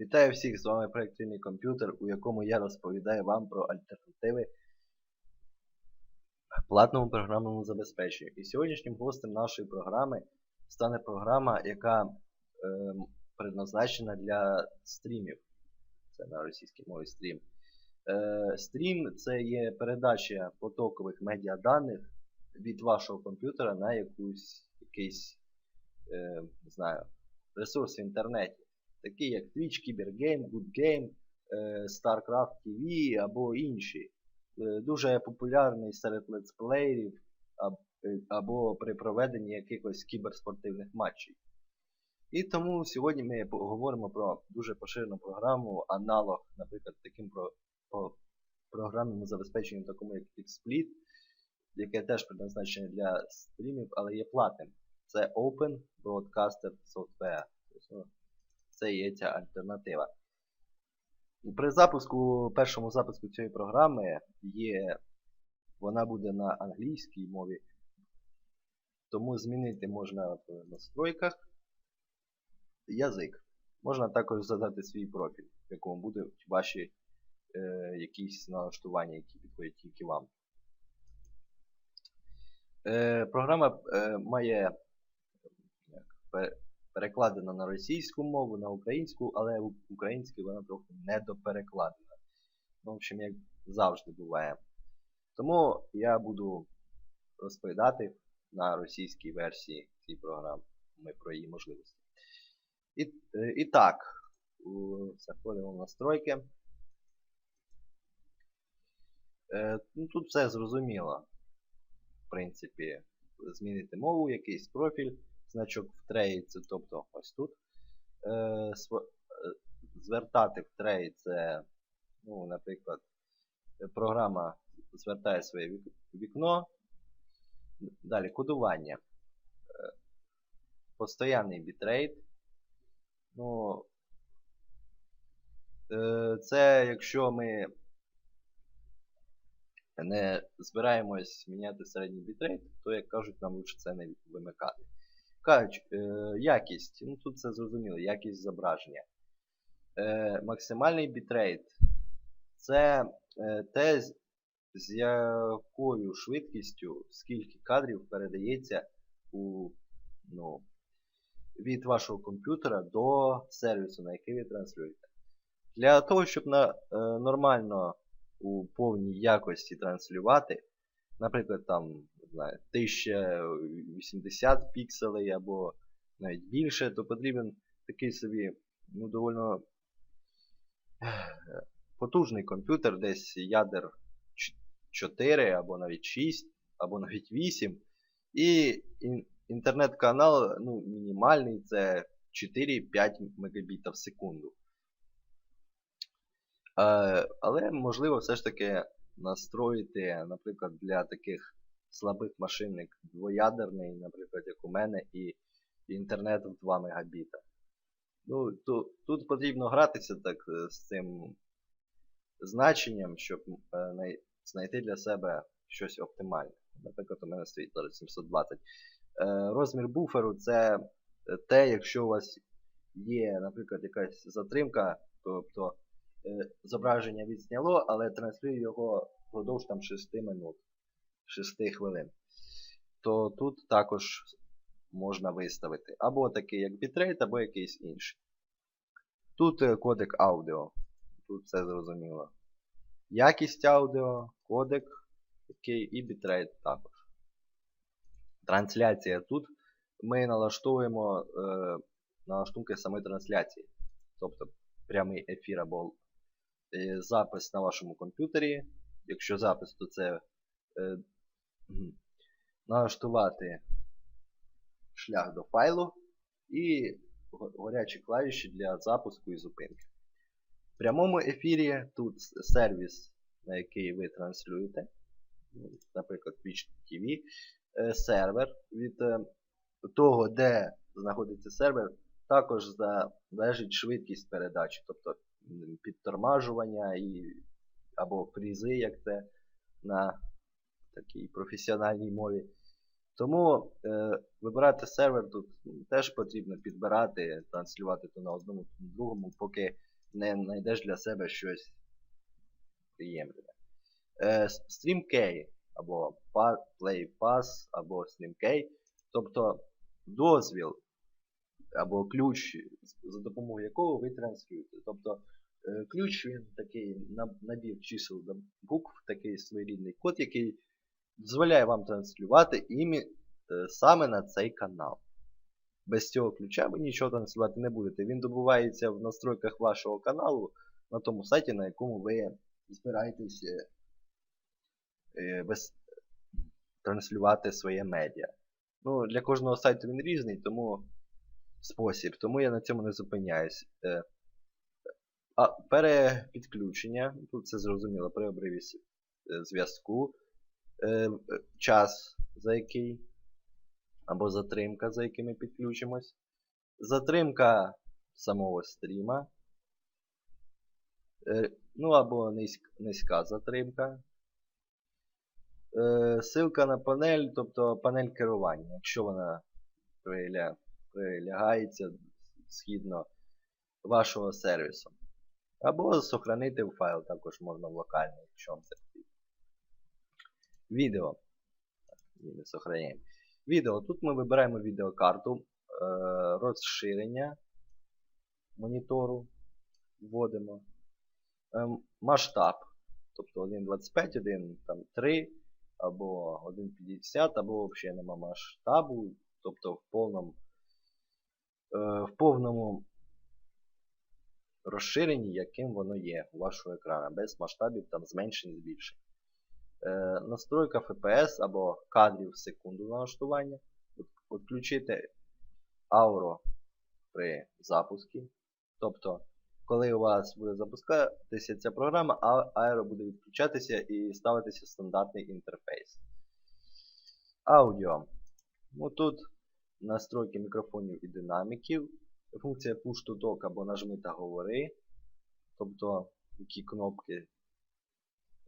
Вітаю всіх, з вами проект Вільний комп'ютер, у якому я розповідаю вам про альтернативи платному програмному забезпеченню. І сьогоднішнім гостем нашої програми стане програма, яка е, предназначена для стрімів. Це на російській мові стрім. Е, стрім це є передача потокових медіаданих від вашого комп'ютера на якусь якийсь е, не знаю, ресурс в інтернеті такі як Twitch, Cybergame, Good Game, е, StarCraft TV або інші. Е, Дуже популярний серед летсплеєрів е, або при проведенні якихось кіберспортивних матчів. І тому сьогодні ми поговоримо про дуже поширену програму, аналог, наприклад, таким про, по програмному забезпеченню, такому як XSplit, яке теж предназначене для стрімів, але є платним. Це Open Broadcaster Software. Це є ця альтернатива. При запуску, першому запуску цієї програми є, вона буде на англійській мові, тому змінити можна в настройках язик. Можна також задати свій профіль, в якому будуть ваші е, якісь налаштування, які підходять тільки вам. Е, Програма е, має перекладена на російську мову, на українську, але в українській вона трохи недоперекладена. Ну, в общем, як завжди буває. Тому я буду розповідати на російській версії цієї програми про її можливості. І, і так, заходимо в настройки. Е, ну, Тут все зрозуміло. В принципі, змінити мову, якийсь профіль значок в треї, це тобто ось тут. Е, звертати в треї це, ну, наприклад, програма звертає своє вікно. Далі кодування. Е, постоянний бітрейт. Ну, е, Це якщо ми не збираємось міняти середній бітрейт, то, як кажуть, нам лучше це не вимикати. Кажуть, е, якість, ну тут це зрозуміло, якість зображення. Е, Максимальний бітрейт це е, те, з якою швидкістю, скільки кадрів передається у, ну, від вашого комп'ютера до сервісу, на який ви транслюєте. Для того, щоб на, е, нормально у повній якості транслювати, наприклад, там знаю, 1080 пікселей або навіть більше, то потрібен такий собі ну, доволі потужний комп'ютер, десь ядер 4 або навіть 6, або навіть 8. І інтернет-канал ну, мінімальний це 4-5 Мбіт в секунду. Але можливо все ж таки настроїти, наприклад, для таких слабих машинник двоядерний, наприклад, як у мене, і інтернет в 2 Мбіта. Ну, то, Тут потрібно гратися так е, з цим значенням, щоб е, знайти для себе щось оптимальне. Наприклад, у мене стоїть зараз 720. Е, розмір буферу це те, якщо у вас є, наприклад, якась затримка, тобто зображення відсняло, але транслює його впродовж там 6 минут. 6 хвилин, то тут також можна виставити. Або такий як бітрейт, або якийсь інший. Тут е, кодек аудіо. Тут все зрозуміло. Якість аудіо, кодек, який і бітрейт також. Трансляція тут ми налаштовуємо е, налаштунки самої трансляції. Тобто прямий ефір або е, запис на вашому комп'ютері. Якщо запис, то це е, налаштувати шлях до файлу і горячі клавіші для запуску і зупинки. В прямому ефірі тут сервіс, на який ви транслюєте, наприклад, Twitch TV, е, сервер від е, того, де знаходиться сервер, також залежить швидкість передачі, тобто підтормажування і, або фрізи, як це на такій професіональній мові. Тому е, вибирати сервер тут теж потрібно підбирати, транслювати то на одному, то на другому, поки не знайдеш для себе щось приємне. Е, StreamK або PlayPass, або StreamK, тобто дозвіл або ключ, за допомогою якого ви транслюєте. Тобто е, ключ він такий набір чисел букв, такий своєрідний код, який дозволяє вам транслювати імі е, саме на цей канал. Без цього ключа ви нічого транслювати не будете. Він добувається в настройках вашого каналу на тому сайті, на якому ви збираєтесь е, без... транслювати своє медіа. Ну, Для кожного сайту він різний, тому спосіб, тому я на цьому не зупиняюсь. Е, а перепідключення, тут це зрозуміло, при обриві е, час, за який, або затримка, за яким ми підключимось, затримка самого стріма, ну або низька, затримка. Е, Силка на панель, тобто панель керування, якщо вона приля, прилягається згідно вашого сервісу. Або сохранити в файл також можна в локальний, якщо вам це потрібно. Відео. Сохраняємо. Відео. Тут ми вибираємо відеокарту, е, розширення монітору вводимо. Ем, масштаб. Тобто 1.25, 1.3 або 1.50, або взагалі нема масштабу. Тобто в повному е, в повному розширенні, яким воно є у вашого екрана, без масштабів там зменшень збільшень. Е, настройка FPS або кадрів в секунду налаштування. Відключити ауро при запуску. Тобто коли у вас буде запускатися ця програма, аеро буде відключатися і ставитися стандартний інтерфейс. Аудіо. Ну, Тут настройки мікрофонів і динаміків. Функція Push to Talk або нажми та говори. Тобто які кнопки.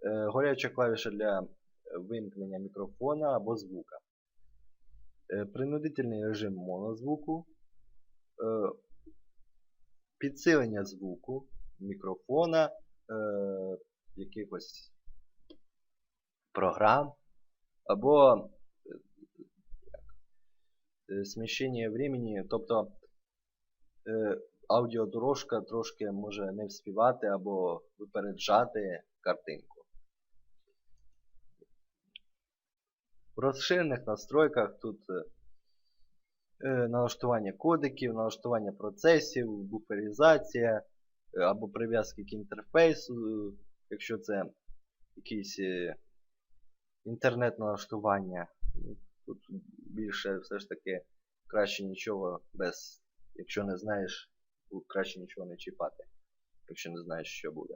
Е, горяча клавіша для вимкнення мікрофона або звука. Е, принудительний режим монозвуку. Е, підсилення звуку, мікрофона, якихось програм, або сміщення времени, тобто аудіодорожка трошки може не вспівати або випереджати картинку. В розширених настройках тут е, Е, налаштування кодиків, налаштування процесів, буферізація або прив'язки к інтерфейсу, якщо це якийсь е, інтернет-налаштування. Тут більше все ж таки краще нічого без, якщо не знаєш, краще нічого не чіпати, якщо не знаєш, що буде.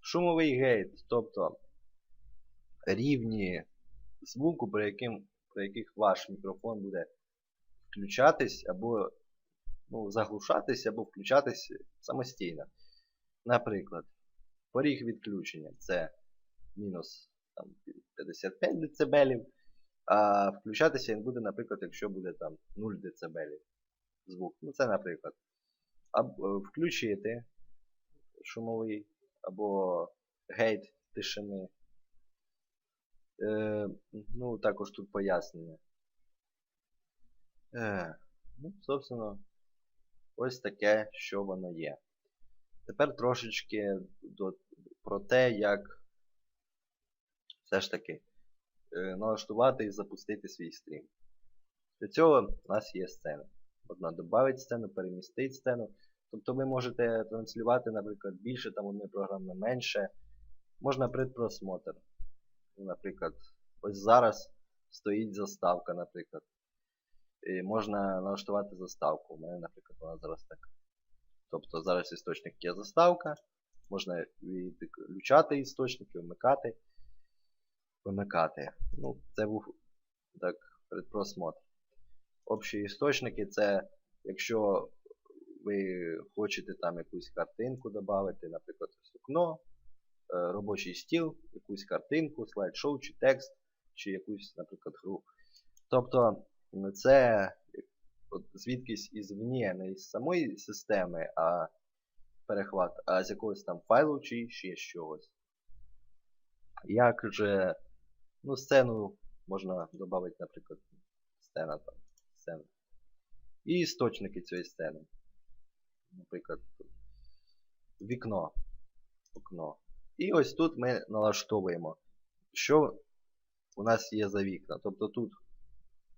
Шумовий гейт, тобто рівні звуку, при, яким, при яких ваш мікрофон буде включатись або ну, заглушатись або включатись самостійно. Наприклад, поріг відключення це мінус там, 55 дБ, а включатися він буде, наприклад, якщо буде там 0 дБ звук. Ну це, наприклад, або включити шумовий або гейт тишини. Е, Ну, також тут пояснення. Е, ну, собственно, ось таке, що воно є. Тепер трошечки до, про те, як все ж таки е, налаштувати і запустити свій стрім. Для цього у нас є сцена. Одна додати сцену, перемістити сцену. Тобто ви можете транслювати, наприклад, більше там одної програми менше. Можна предпросмотр. Наприклад, ось зараз стоїть заставка, наприклад. І можна налаштувати заставку. У мене, наприклад, вона зараз так. Тобто зараз істочник є заставка. Можна відключати істочники, вмикати. Вимикати. Ну, Це був так, предпросмотр. Общі істочники це, якщо ви хочете там якусь картинку додати, наприклад, сукно, робочий стіл, якусь картинку, слайд-шоу чи текст, чи якусь, наприклад, гру. Тобто це от звідкись ізвні, не із самої системи, а перехват, а з якогось там файлу чи ще чогось. Як же, ну, сцену можна додати, наприклад, сцена там, сцена. І істочники цієї сцени. Наприклад, вікно. Окно. І ось тут ми налаштовуємо, що у нас є за вікна. Тобто тут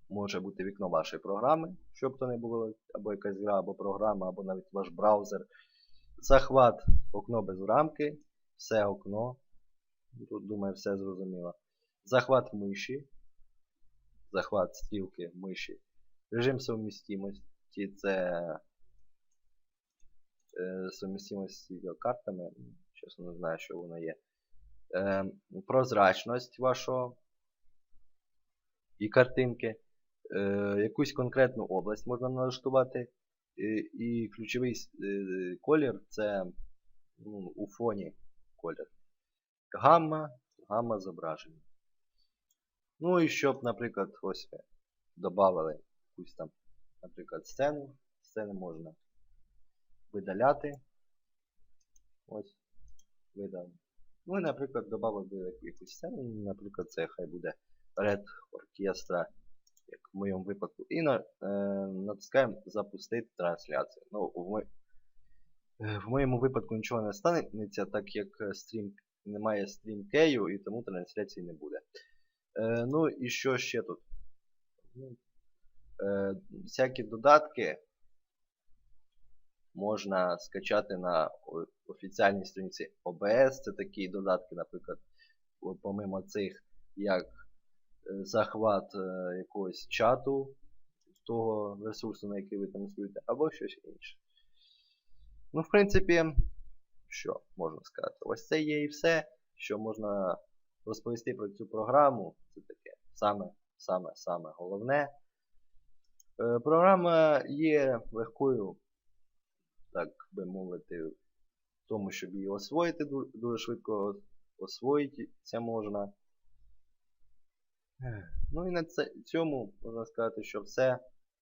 може бути вікно вашої програми, щоб то не було або якась гра, або програма, або навіть ваш браузер. Захват окно без рамки, все окно. Тут, думаю, все зрозуміло. Захват миші. Захват стрілки миші. Режим совмістимості це е, совмістимость з відеокартами. Чесно не знаю, що воно є. Е, прозрачність вашого і картинки. Е, якусь конкретну область можна налаштувати. Е, і ключовий е, колір це ну, у фоні колір. Гамма, гамма зображення. Ну і щоб, наприклад, ось ви додали якусь там, наприклад, сцену. Сцени можна видаляти. Ось, видали. Ну наприклад, додали би якусь сцену, наприклад, це хай буде Red Orchestra, як в моєму випадку. І на, е, натискаємо запустити трансляцію. Ну, в, мо- е, в моєму випадку нічого не станеться, так як стрім немає стрімкею і тому трансляції не буде. Е, ну і що ще тут? Ну, е, всякі додатки можна скачати на о- офіціальній сторінці OBS. Це такі додатки, наприклад, помимо цих, як е, захват е, якогось чату того ресурсу, на який ви транслюєте, або щось інше. Ну, в принципі, що можна сказати? Ось це є і все, що можна розповісти про цю програму. Це таке саме, саме, саме головне. Е, Програма є легкою, би мовити, в тому, щоб її освоїти дуже швидко освоїти це можна. Ну і на цьому можна сказати, що все.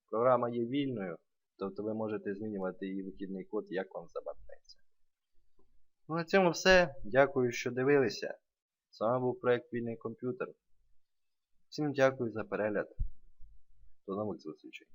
Програма є вільною, тобто ви можете змінювати її вихідний код, як вам забажається. Ну на цьому все. Дякую, що дивилися. З вами був проект Вільний комп'ютер. Всім дякую за перегляд. До нових зустрічей.